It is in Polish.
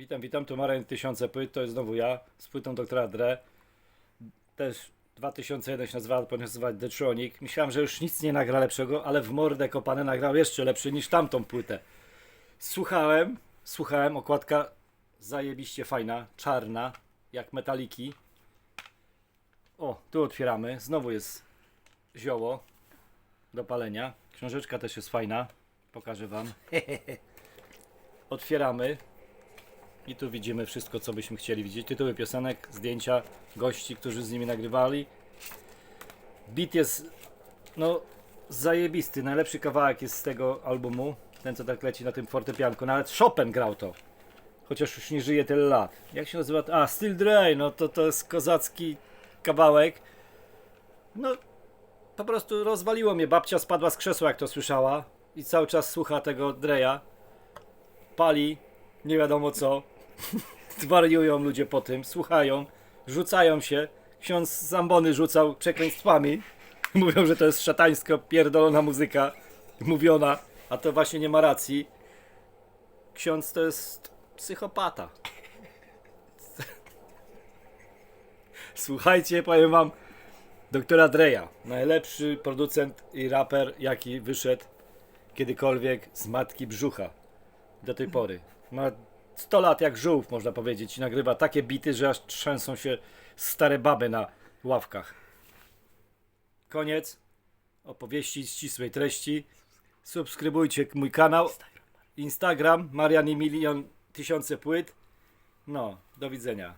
Witam, witam, tu Marek Tysiące Płyt, to jest znowu ja z płytą doktora Dre. Też 2001 się nazywa, powinien się nazywać Detronic. Myślałem, że już nic nie nagra lepszego, ale w mordę kopany nagrał jeszcze lepszy niż tamtą płytę. Słuchałem, słuchałem, okładka zajebiście fajna, czarna, jak metaliki. O, tu otwieramy, znowu jest zioło do palenia. Książeczka też jest fajna, pokażę wam. Otwieramy. I tu widzimy wszystko, co byśmy chcieli widzieć. Tytuły piosenek, zdjęcia gości, którzy z nimi nagrywali. Beat jest, no, zajebisty. Najlepszy kawałek jest z tego albumu. Ten, co tak leci na tym fortepianku. Nawet Chopin grał to. Chociaż już nie żyje tyle lat. Jak się nazywa? A, Still Dre. No to to jest kozacki kawałek. No, po prostu rozwaliło mnie. Babcia spadła z krzesła, jak to słyszała. I cały czas słucha tego Dreya. Pali, nie wiadomo co. Zwariują ludzie po tym, słuchają, rzucają się. Ksiądz Zambony rzucał przekleństwami. Mówią, że to jest szatańsko pierdolona muzyka, mówiona, a to właśnie nie ma racji. Ksiądz to jest psychopata. Słuchajcie, powiem wam, doktora Dreya, najlepszy producent i raper, jaki wyszedł kiedykolwiek z matki brzucha do tej pory. Ma 100 lat jak żółw, można powiedzieć, i nagrywa takie bity, że aż trzęsą się stare baby na ławkach. Koniec opowieści ścisłej treści. Subskrybujcie mój kanał. Instagram Marian i milion tysiące płyt. No, do widzenia.